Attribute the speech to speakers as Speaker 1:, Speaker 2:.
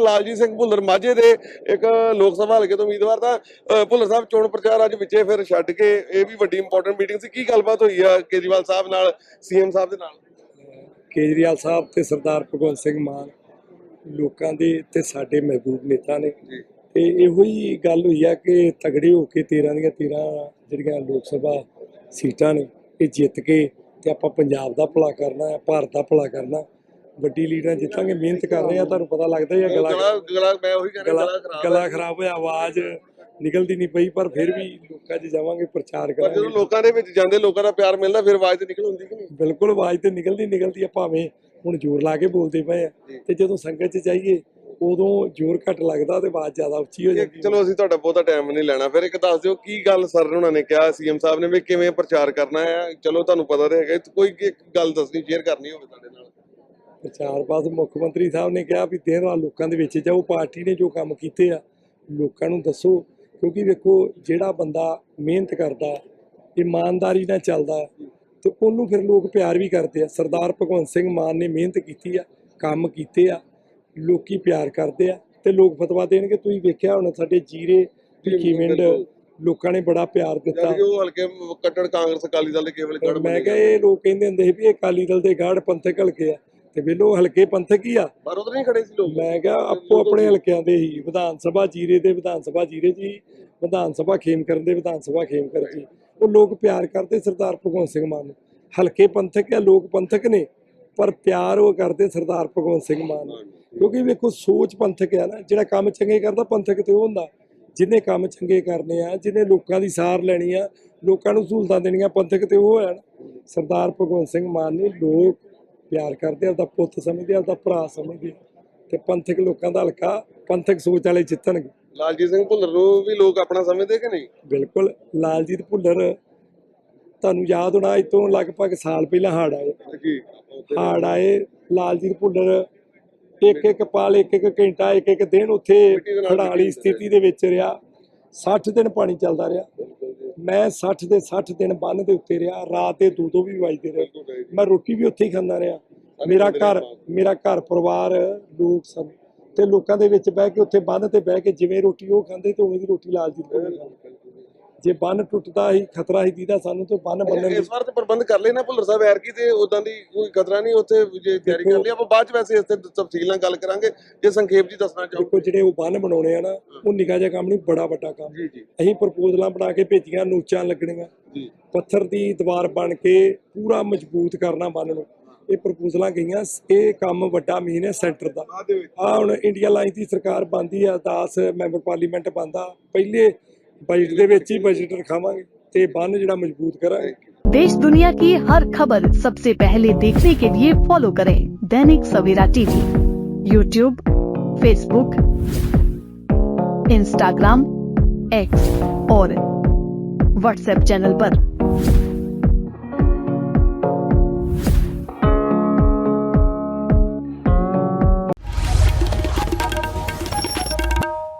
Speaker 1: ਲਾਲਜੀਤ ਸਿੰਘ ਭੁੱਲਰ ਮਾਝੇ ਦੇ ਇੱਕ ਲੋਕ ਸਭਾ ਹਲਕੇ ਤੋਂ ਉਮੀਦਵਾਰ ਤਾਂ ਅ, ਭੁੱਲਰ ਸਾਹਿਬ ਚੋਣ ਪ੍ਰਚਾਰ ਅੱਜ ਵਿੱਚੇ ਫਿਰ ਛੱਡ ਕੇ ਇਹ ਵੀ ਵੱਡੀ ਇੰਪੋਰਟੈਂਟ ਮੀਟਿੰਗ ਸੀ। ਕੀ ਗੱਲਬਾਤ ਹੋਈ ਆ ਕੇਜਰੀਵਾਲ ਸਾਹਿਬ ਨਾਲ ਸੀਐਮ ਸਾਹਿਬ ਦੇ ਨਾਲ?
Speaker 2: ਕੇਜਰੀਵਾਲ ਸਾਹਿਬ ਤੇ ਸਰਦਾਰ ਭਗਵੰਤ ਸਿੰਘ ਮਾਨ ਲੋਕਾਂ ਦੇ ਤੇ ਸਾਡੇ ਮਹਿਬੂਬ ਨੇਤਾ ਨੇ। ਤੇ ਇਹੋ ਹੀ ਗੱਲ ਹੋਈ ਆ ਕਿ ਤਗੜੇ ਹੋ ਕੇ 13 ਦੀਆਂ 13 ਜਿਹੜੀਆਂ ਲੋਕ ਸਭਾ ਸੀਟਾਂ ਨੇ ਇਹ ਜਿੱਤ ਕੇ ਤੇ ਆਪਾਂ ਪੰਜਾਬ ਦਾ ਭਲਾ ਕਰਨਾ ਹੈ ਭਾਰਤ ਦਾ ਭਲਾ ਕਰਨਾ। ਵੱਡੀ ਲੀਡਰਾਂ ਜਿੱਤਾਂਗੇ ਮਿਹਨਤ ਕਰ ਰਹੇ ਆ ਤੁਹਾਨੂੰ ਪਤਾ ਲੱਗਦਾ ਹੀ ਆ ਗਲਾ
Speaker 1: ਗਲਾ ਮੈਂ ਉਹੀ ਕਹਿ ਰਿਹਾ
Speaker 2: ਗਲਾ
Speaker 1: ਖਰਾਬ
Speaker 2: ਗਲਾ
Speaker 1: ਹੈ।
Speaker 2: ਖਰਾਬ ਹੋਇਆ ਆਵਾਜ਼ ਨਿਕਲਦੀ ਨਹੀਂ ਪਈ ਪਰ ਫਿਰ ਵੀ ਲੋਕਾਂ 'ਚ ਜਾਵਾਂਗੇ ਪ੍ਰਚਾਰ
Speaker 1: ਪਰ ਜਦੋਂ
Speaker 2: ਕਰਾਂਗੇ।
Speaker 1: ਲੋਕਾਂ ਦੇ ਵਿੱਚ ਜਾਂਦੇ ਲੋਕਾਂ ਦਾ ਪਿਆਰ ਮਿਲਦਾ ਫਿਰ ਆਵਾਜ਼ ਤੇ ਨਿਕਲ ਹੁੰਦੀ ਕਿ ਨਹੀਂ?
Speaker 2: ਬਿਲਕੁਲ ਆਵਾਜ਼ ਤੇ ਨਿਕਲਦੀ ਨਿਕਲਦੀ ਆ ਭਾਵੇਂ ਹੁਣ ਜ਼ੋਰ ਲਾ ਕੇ ਬੋਲਦੇ ਪਏ ਆ। ਤੇ ਜਦੋਂ ਸੰਗਤ 'ਚ ਜਾਈਏ ਉਦੋਂ ਜ਼ੋਰ ਘੱਟ ਲੱਗਦਾ ਤੇ ਆਵਾਜ਼ ਜ਼ਿਆਦਾ ਉੱਚੀ ਹੋ ਜਾਂਦੀ
Speaker 1: ਚਲੋ ਅਸੀਂ ਤੁਹਾਡਾ ਬਹੁਤਾ ਟਾਈਮ ਨਹੀਂ ਲੈਣਾ। ਫਿਰ ਇੱਕ ਦੱਸ ਦਿਓ ਕੀ ਗੱਲ ਸਰ ਉਹਨਾਂ ਨੇ ਕਿਹਾ ਸੀਐਮ ਸਾਹਿਬ ਨੇ ਵੀ ਕਿਵੇਂ ਪ੍ਰਚਾਰ ਕਰਨਾ ਹੈ ਚਲੋ ਤੁਹਾਨੂੰ ਪਤਾ ਤੇ ਹੈਗਾ ਕੋਈ ਇੱਕ ਗੱਲ ਦੱਸਣੀ ਸ਼ੇਅਰ ਕਰਨੀ ਹੋਵੇ ਤੁਹਾਡੇ ਨਾਲ।
Speaker 2: ਪ੍ਰਚਾਰ ਪਾਸ ਮੁੱਖ ਮੰਤਰੀ ਸਾਹਿਬ ਨੇ ਕਿਹਾ ਵੀ ਦਿਨ ਰਾਤ ਲੋਕਾਂ ਦੇ ਵਿੱਚ ਜਾਓ ਪਾਰਟੀ ਨੇ ਜੋ ਕੰਮ ਕੀਤੇ ਆ ਲੋਕਾਂ ਨੂੰ ਦੱਸੋ ਕਿਉਂਕਿ ਵੇਖੋ ਜਿਹੜਾ ਬੰਦਾ ਮਿਹਨਤ ਕਰਦਾ ਇਮਾਨਦਾਰੀ ਨਾਲ ਚੱਲਦਾ ਤੇ ਉਹਨੂੰ ਫਿਰ ਲੋਕ ਪਿਆਰ ਵੀ ਕਰਦੇ ਆ। ਸਰਦਾਰ ਭਗਵੰਤ ਸਿੰਘ ਮਾਨ ਨੇ ਮਿਹਨਤ ਕੀਤੀ ਆ ਕੰਮ ਕੀਤੇ ਆ ਲੋਕੀ ਪਿਆਰ ਕਰਦੇ ਆ ਤੇ ਲੋਕ ਫਤਵਾ ਦੇਣਗੇ। ਤੁਸੀਂ ਵੇਖਿਆ ਹੁਣ ਸਾਡੇ ਜੀਰੇ
Speaker 1: ਬਿਲਕੁਲ।
Speaker 2: ਲੋਕਾਂ ਨੇ ਬੜਾ ਪਿਆਰ ਦਿੱਤਾ।
Speaker 1: ਜਦ ਉਹ ਹਲਕੇ ਕੱਟੜ ਕਾਂਗਰਸ ਅਕਾਲੀ ਦਲ ਦੇ ਕੇਵਲ ਗੜ
Speaker 2: ਮੈਂ ਕਿਹਾ ਇਹ ਲੋਕ ਕਹਿੰਦੇ ਹੁੰਦੇ ਸੀ ਵੀ ਇਹ ਅਕਾਲੀ ਦਲ ਦੇ ਗਾੜ ਪੰਥਕ ਹਲਕੇ ਆ। ਤੇ ਵੇਲੋ ਹਲਕੇ ਪੰਥਕ ਹੀ ਆ।
Speaker 1: ਪਰ ਉਧਰ ਨਹੀਂ ਖੜੇ ਸੀ ਲੋਕ।
Speaker 2: ਮੈਂ ਕਿਹਾ ਆਪੋ ਆਪਣੇ ਹਲਕਿਆਂ ਦੇ ਹੀ ਵਿਧਾਨ ਸਭਾ ਜੀਰੇ ਦੇ ਵਿਧਾਨ ਸਭਾ ਜੀਰੇ ਜੀ ਵਿਧਾਨ ਸਭਾ ਖੇਮ ਕਰਨ ਦੇ ਵਿਧਾਨ ਸਭਾ ਖੇਮ ਕਰ ਜੀ। ਉਹ ਲੋਕ ਪਿਆਰ ਕਰਦੇ ਸਰਦਾਰ ਭਗਵੰਤ ਸਿੰਘ ਮਾਨ ਨੂੰ। ਹਲਕੇ ਪੰਥਕ ਆ ਲੋਕ ਪੰਥਕ ਨੇ ਪਰ ਪਿਆਰ ਉਹ ਕਰਦੇ ਸਰਦਾਰ ਭਗਵੰਤ ਸਿੰਘ ਮਾਨ ਨੂੰ। ਕਿਉਂਕਿ ਵੇਖੋ ਸੋਚ ਪੰਥਕ ਆ ਨਾ ਜਿਹੜਾ ਕੰਮ ਚੰਗੇ ਕਰਦਾ ਪੰਥਕ ਤੇ ਉਹ ਹੁੰਦਾ। ਜਿਹਨੇ ਕੰਮ ਚੰਗੇ ਕਰਨੇ ਆ ਜਿਹਨੇ ਲੋਕਾਂ ਦੀ ਸਾਰ ਲੈਣੀ ਆ ਲੋਕਾਂ ਨੂੰ ਸਹੂਲਤਾਂ ਦੇਣੀਆਂ ਪੰਥਕ ਤੇ ਉਹ ਨਾ। ਸਰਦਾਰ ਭਗਵੰਤ ਸਿੰਘ ਮਾਨ ਨੂੰ ਲੋਕ ਪਿਆਰ ਕਰਦੇ ਆ ਉਹਦਾ ਪੁੱਤ ਸਮਝਦੇ ਆ ਉਹਦਾ ਭਰਾ ਸਮਝਦੇ ਤੇ ਪੰਥਕ ਲੋਕਾਂ ਦਾ ਹਲਕਾ ਪੰਥਕ ਸੋਚ ਵਾਲੇ ਜਿੱਤਣਗੇ।
Speaker 1: ਲਾਲਜੀਤ ਸਿੰਘ ਭੁੱਲਰ ਨੂੰ ਵੀ ਲੋਕ ਆਪਣਾ ਸਮਝਦੇ ਕਿ ਨਹੀਂ?
Speaker 2: ਬਿਲਕੁਲ ਲਾਲਜੀਤ ਭੁੱਲਰ ਤੁਹਾਨੂੰ ਯਾਦ ਹੋਣਾ ਅੱਜ ਤੋਂ ਲਗਭਗ ਸਾਲ ਪਹਿਲਾਂ ਹੜ ਆਏ।
Speaker 1: ਜੀ।
Speaker 2: ਹੜ ਆਏ ਲਾਲਜੀਤ ਭੁੱਲਰ ਇੱਕ ਇੱਕ ਪਲ ਇੱਕ ਇੱਕ ਘੰਟਾ ਇੱਕ ਇੱਕ ਦਿਨ ਉੱਥੇ ਖੜਾਲੀ ਸਥਿਤੀ ਦੇ ਵਿੱਚ ਰਿਹਾ। 60 ਦਿਨ ਪਾਣੀ ਚੱਲਦਾ ਰਿਹਾ। ਮੈਂ 60 ਦੇ 60 ਦਿਨ ਬੰਨ ਦੇ ਉੱਤੇ ਰਿਹਾ, ਰਾਤ ਦੇ ਦੋ ਦੋ ਵੀ ਵਜਦੇ ਰਹੇ। ਮੈਂ ਰੋਟੀ ਵੀ ਉੱਥੇ ਹੀ ਖਾਂਦਾ ਰਿਹਾ। ਮੇਰਾ ਘਰ ਮੇਰਾ ਘਰ ਪਰਿਵਾਰ, ਲੋਕ ਸਨ ਤੇ ਲੋਕਾਂ ਦੇ ਵਿੱਚ ਬਹਿ ਕੇ ਉੱਥੇ ਬੰਨ ਤੇ ਬਹਿ ਕੇ ਜਿਵੇਂ ਰੋਟੀ ਉਹ ਖਾਂਦੇ ਤੇ ਉਵੇਂ ਦੀ ਰੋਟੀ ਲਾਲਜੀਤ ਭੁੱਲਰ ਜੇ ਬੰਨ ਟੁੱਟਦਾ ਹੀ ਖਤਰਾ ਹੀ ਦੀਦਾ ਸਾਨੂੰ ਤੇ ਬੰਨ ਬੰਨਣ
Speaker 1: ਇਸ ਵਾਰ ਤੇ ਪ੍ਰਬੰਧ ਕਰ ਲੈਣਾ ਭੁੱਲਰ ਸਾਹਿਬ ਐਰਕੀ ਤੇ ਉਦਾਂ ਦੀ ਕੋਈ ਖਤਰਾ ਨਹੀਂ ਉੱਥੇ ਜੇ ਤਿਆਰੀ ਕਰ ਲਈ ਆਪਾਂ ਬਾਅਦ ਚ ਵੈਸੇ ਇਸ ਤੇ ਤਫਸੀਲ ਨਾਲ ਗੱਲ ਕਰਾਂਗੇ ਜੇ ਸੰਖੇਪ ਜੀ ਦੱਸਣਾ ਚਾਹੋ।
Speaker 2: ਦੇਖੋ ਜਿਹੜੇ ਉਹ ਬੰਨ ਬਣਾਉਣੇ ਆ ਨਾ ਉਹ ਨਿੱਕਾ ਜਿਹਾ ਕੰਮ ਨਹੀਂ ਬੜਾ ਵੱਡਾ ਕੰਮ।
Speaker 1: ਜੀ ਜੀ।
Speaker 2: ਅਸੀਂ ਪ੍ਰਪੋਜ਼ਲਾਂ ਬਣਾ ਕੇ ਭੇਜੀਆਂ ਨੋਚਾਂ ਲੱਗਣੀਆਂ।
Speaker 1: ਜੀ।
Speaker 2: ਪੱਥਰ ਦੀ ਦੀਵਾਰ ਬਣ ਕੇ ਪੂਰਾ ਮਜ਼ਬੂਤ ਕਰਨਾ ਬੰਨ ਨੂੰ। ਇਹ ਪ੍ਰਪੋਜ਼ਲਾਂ ਗਈਆਂ ਇਹ ਕੰਮ ਵੱਡਾ ਮੀਨ ਹੈ ਸੈਂਟਰ ਦਾ। ਆ ਹੁਣ ਇੰਡੀਆ ਲਾਈਨ ਦੀ ਸਰਕਾਰ ਬੰਦੀ ਆ 10 ਮੈਂਬਰ ਪਾਰਲੀਮੈਂਟ ਬੰਦਾ ਪਹਿਲੇ ਬਜਟ ਦੇ ਵਿੱਚ ਹੀ ਬਜਟ ਰਖਾਵਾਂਗੇ ਤੇ ਬੰਨ ਜਿਹੜਾ ਮਜ਼ਬੂਤ ਕਰਾਂਗੇ
Speaker 3: देश दुनिया की हर खबर सबसे पहले देखने के लिए फॉलो करें Dainik Savera TV YouTube Facebook Instagram X और व्हाट्सएप चैनल पर।